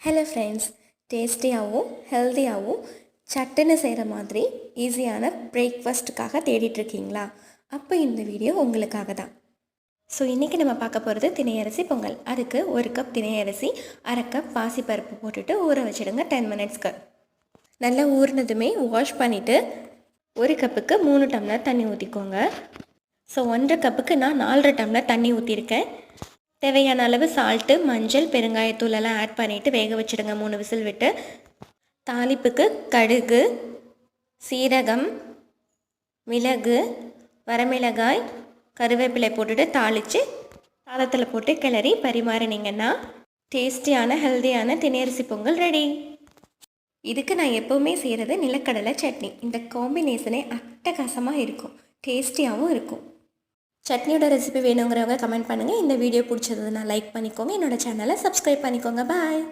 Hello friends டேஸ்டியாகவும் ஹெல்த்தியாகவும் சட்டுன்னு செய்கிற மாதிரி ஈஸியான பிரேக்ஃபாஸ்ட்டுக்காக தேடிட்டுருக்கீங்களா? அப்போ இந்த வீடியோ உங்களுக்காக தான் ஸோ இன்றைக்கி நம்ம பார்க்க போகிறது திணையரிசி பொங்கல். அதுக்கு ஒரு கப் திணையரிசி அரை கப் பாசிப்பருப்பு போட்டுட்டு ஊற வச்சிடுங்க டென் மினிட்ஸ்க்கு நல்லா ஊறினதுமே வாஷ் பண்ணிவிட்டு ஒரு கப்புக்கு மூணு டம்ளர் தண்ணி ஊற்றிக்கோங்க ஸோ ஒன்றரை கப்புக்கு நான் நாலரை டம்ளர் தண்ணி ஊற்றிருக்கேன் தேவையான அளவு சால்ட்டு மஞ்சள் பெருங்காயத்தூள் எல்லாம் ஆட் பண்ணிவிட்டு வேக வச்சிடுங்க. மூணு விசில் விட்டு. தாளிப்புக்கு கடுகு சீரகம் மிளகு வரமிளகாய் கருவேப்பிலை போட்டுட்டு தாளித்து தாளத்தில் போட்டு கிளறி பரிமாறினீங்கன்னா டேஸ்டியான ஹெல்த்தியான தினையரிசி பொங்கல் ரெடி இதுக்கு நான் எப்போவுமே செய்கிறது நிலக்கடலை சட்னி. இந்த காம்பினேஷனே அட்டகாசமாக இருக்கும். டேஸ்டியாகவும் இருக்கும். சட்னியோட ரெசிபி வேணுங்கிறவங்க கமெண்ட் பண்ணுங்கள் இந்த வீடியோ பிடிச்சதுன்னா லைக் பண்ணிக்கோங்க. என்னோட சேனலை சப்ஸ்கிரைப் பண்ணிக்கோங்க. பாய்